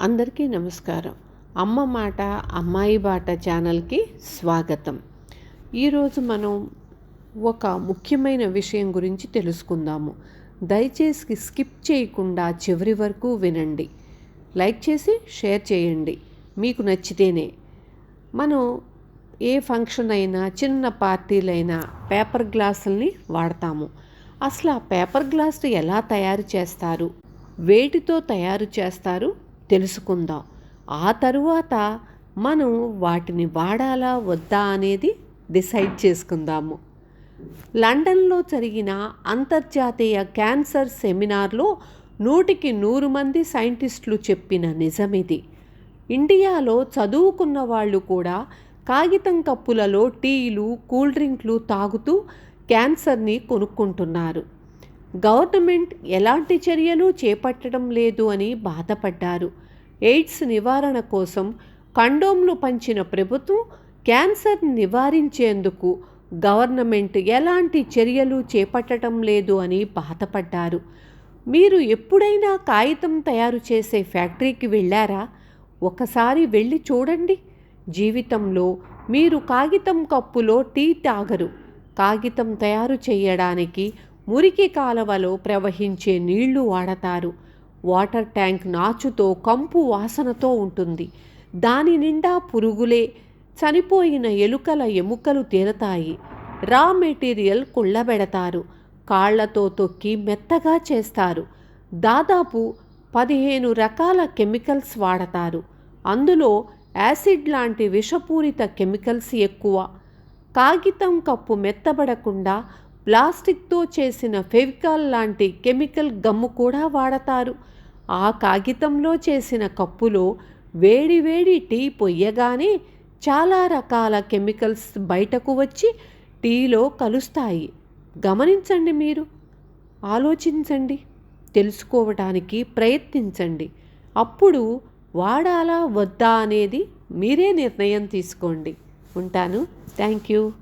అందరికీ నమస్కారం. అమ్మ మాట అమ్మాయి బాట ఛానల్కి స్వాగతం. ఈరోజు మనం ఒక ముఖ్యమైన విషయం గురించి తెలుసుకుందాము. దయచేసి స్కిప్ చేయకుండా చివరి వరకు వినండి. లైక్ చేసి షేర్ చేయండి. మీకు నచ్చితేనే. మనం ఏ ఫంక్షన్ అయినా చిన్న పార్టీలైనా పేపర్ గ్లాసుల్ని వాడతాము. అసలు ఆ పేపర్ గ్లాస్ ఎలా తయారు చేస్తారు? వేటితో తయారు చేస్తారు? తెలుసుకుందాం. ఆ తరువాత మనం వాటిని వాడాలా వద్దా అనేది డిసైడ్ చేసుకుందాము. లండన్లో జరిగిన అంతర్జాతీయ క్యాన్సర్ సెమినార్లో నూటికి నూరు మంది సైంటిస్టులు చెప్పిన నిజమిది. ఇండియాలో చదువుకున్న వాళ్ళు కూడా కాగితం కప్పులలో టీలు కూల్ డ్రింక్లు తాగుతూ క్యాన్సర్ని కొనుక్కుంటున్నారు. గవర్నమెంట్ ఎలాంటి చర్యలు చేపట్టడం లేదు అని బాధపడ్డారు. ఎయిడ్స్ నివారణ కోసం కండోమ్లు పంచిన ప్రభుత్వం క్యాన్సర్ నివారించేందుకు గవర్నమెంట్ ఎలాంటి చర్యలు చేపట్టడం లేదు అని బాధపడ్డారు. మీరు ఎప్పుడైనా కాగితం తయారు చేసే ఫ్యాక్టరీకి వెళ్ళారా? ఒకసారి వెళ్ళి చూడండి. జీవితంలో మీరు కాగితం కప్పులో టీ తాగరు. కాగితం తయారు చేయడానికి మురికి కాలవలో ప్రవహించే నీళ్ళు వాడతారు. వాటర్ ట్యాంక్ నాచుతో కంపు వాసనతో ఉంటుంది. దాని నిండా పురుగులే చనిపోయిన ఎలుకల ఎముకలు తేరతాయి. Raw material కుళ్ళబెడతారు. కాళ్ళతో తొక్కి మెత్తగా చేస్తారు. దాదాపు పదిహేను రకాల కెమికల్స్ వాడతారు. అందులో యాసిడ్ లాంటి విషపూరిత కెమికల్స్ ఎక్కువ. కాగితం కప్పు మెత్తబడకుండా ప్లాస్టిక్తో చేసిన ఫెవికాల్ లాంటి కెమికల్ గమ్ము కూడా వాడతారు. ఆ కాగితంలో చేసిన కప్పులో వేడి వేడి టీ పొయ్యగానే చాలా రకాల కెమికల్స్ బయటకు వచ్చి టీలో కలుస్తాయి. గమనించండి మీరు. ఆలోచించండి. తెలుసుకోవటానికి ప్రయత్నించండి. అప్పుడు వాడాలా వద్దా అనేది మీరే నిర్ణయం తీసుకోండి. ఉంటాను. Thank you.